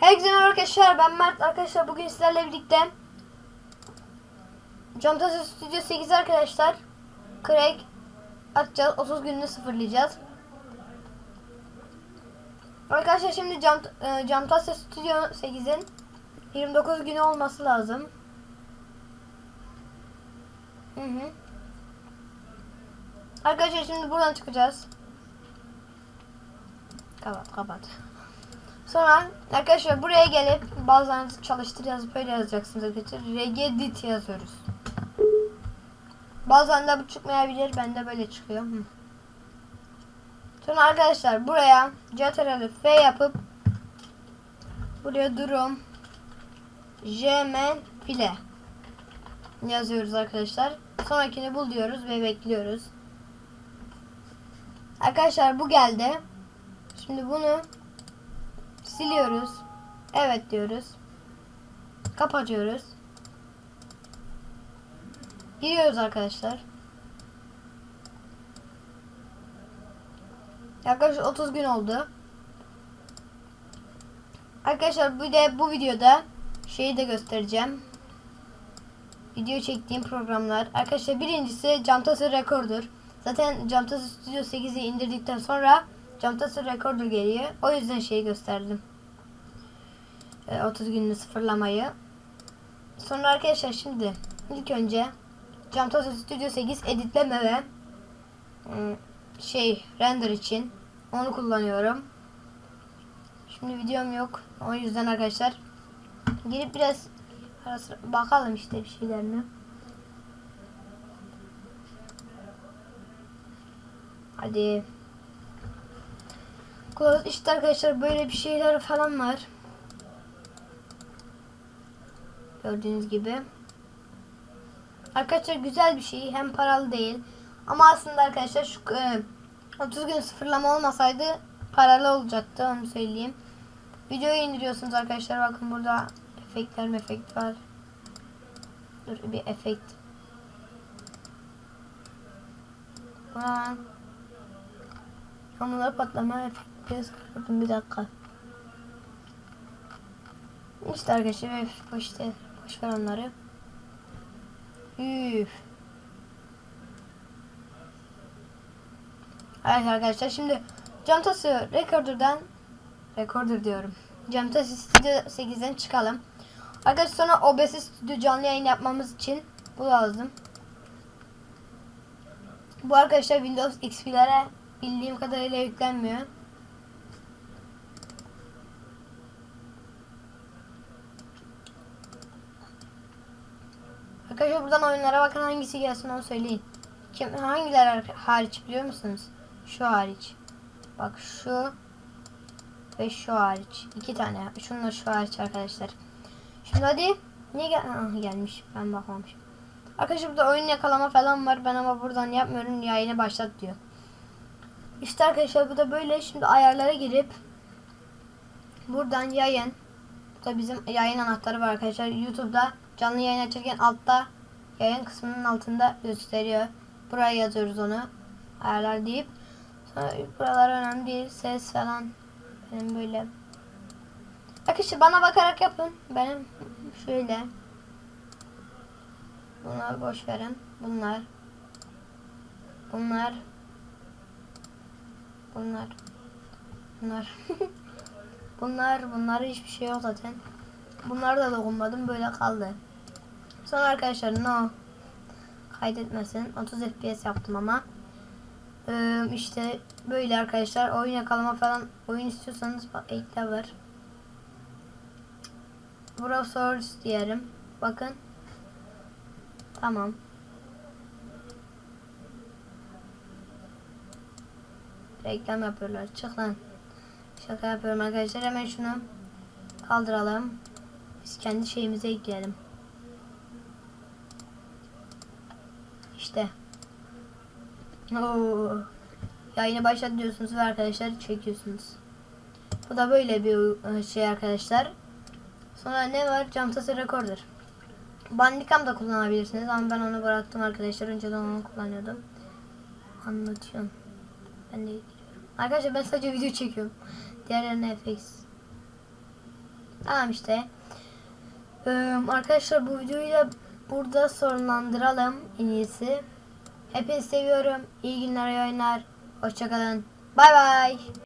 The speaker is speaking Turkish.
Herkese merhaba arkadaşlar ben Mert. Arkadaşlar bugün sizlerle birlikte Camtasia Studio 8 arkadaşlar Crack atacağız 30 gününü sıfırlayacağız. Arkadaşlar şimdi Cam, e, Camtasia Studio 8'in 29 günü olması lazım. Hı hı. Arkadaşlar şimdi buradan çıkacağız. Kapat kapat Sonra arkadaşlar buraya gelip bazılarınızı çalıştır yazıp böyle yazacaksınız arkadaşlar. Regedit yazıyoruz. Bazen de bu çıkmayabilir. Bende böyle çıkıyor. Sonra arkadaşlar buraya Ctrl F yapıp buraya durum Jmen file yazıyoruz arkadaşlar. Sonrakini bul diyoruz ve bekliyoruz. Arkadaşlar bu geldi. Şimdi bunu Siliyoruz. Evet diyoruz. Kapatıyoruz. Giriyoruz arkadaşlar. Yaklaşık 30 gün oldu. Arkadaşlar bir de bu videoda şeyi de göstereceğim. Video çektiğim programlar. Arkadaşlar birincisi Camtasia Recorder. Zaten Camtasia Studio 8'i indirdikten sonra Camtasia Recorder geliyor. O yüzden şeyi gösterdim. Ee, 30 gününü sıfırlamayı. Sonra arkadaşlar şimdi ilk önce Camtasia Studio 8 editleme ve ım, şey render için onu kullanıyorum. Şimdi videom yok. O yüzden arkadaşlar girip biraz bakalım işte bir şeylerine. Hadi. Close işte arkadaşlar böyle bir şeyler falan var. Gördüğünüz gibi. Arkadaşlar güzel bir şey. Hem paralı değil. Ama aslında arkadaşlar şu e, 30 gün sıfırlama olmasaydı paralı olacaktı. Onu söyleyeyim. Videoyu indiriyorsunuz arkadaşlar. Bakın burada efektler efekt var. Dur bir efekt. Buna Hamurlar patlama efekti sıkıldım bir dakika. İşte arkadaşlar ve işte boş ver. Üf. Evet arkadaşlar şimdi Camtasia Recorder'dan Recorder diyorum. Camtasia Studio 8'den çıkalım. Arkadaşlar sonra OBS Studio canlı yayın yapmamız için bu lazım. Bu arkadaşlar Windows XP'lere bildiğim kadarıyla yüklenmiyor. Arkadaşlar buradan oyunlara bakın hangisi gelsin onu söyleyin. Kim hangiler hariç biliyor musunuz? Şu hariç. Bak şu ve şu hariç. iki tane. Şunlar şu hariç arkadaşlar. Şimdi hadi. Niye gel ah, gelmiş? Ben bakmamışım. Arkadaşlar burada oyun yakalama falan var. Ben ama buradan yapmıyorum. Yayını başlat diyor. İşte arkadaşlar bu da böyle. Şimdi ayarlara girip buradan yayın. Bu da bizim yayın anahtarı var arkadaşlar. YouTube'da canlı yayın açarken altta yayın kısmının altında gösteriyor. Buraya yazıyoruz onu. Ayarlar deyip sonra buralar önemli değil. Ses falan benim böyle Arkadaşlar bana bakarak yapın. Benim şöyle Bunlar boş verin. Bunlar Bunlar Bunlar Bunlar Bunlar bunlar hiçbir şey yok zaten. Bunları da dokunmadım böyle kaldı. Sonra arkadaşlar no kaydetmesin. 30 FPS yaptım ama. Ee, işte böyle arkadaşlar oyun yakalama falan oyun istiyorsanız bak ekle var. Browser diyelim. Bakın. Tamam. Reklam yapıyorlar. Çık lan. Şaka yapıyorum arkadaşlar. Hemen şunu kaldıralım. Biz kendi şeyimize ekleyelim. İşte. Oo. Yayını başlat diyorsunuz ve arkadaşlar çekiyorsunuz. Bu da böyle bir şey arkadaşlar. Sonra ne var? Camtasia Recorder. Bandicam da kullanabilirsiniz ama ben onu bıraktım arkadaşlar. Önceden onu kullanıyordum. Anlatıyorum. Ben de giriyorum. Arkadaşlar ben sadece video çekiyorum. Diğerlerine FX. Tamam işte. Ee, arkadaşlar bu videoyu da burada sonlandıralım en iyisi. Hepinizi seviyorum. İyi günler, iyi. Hoşçakalın. Bay bay.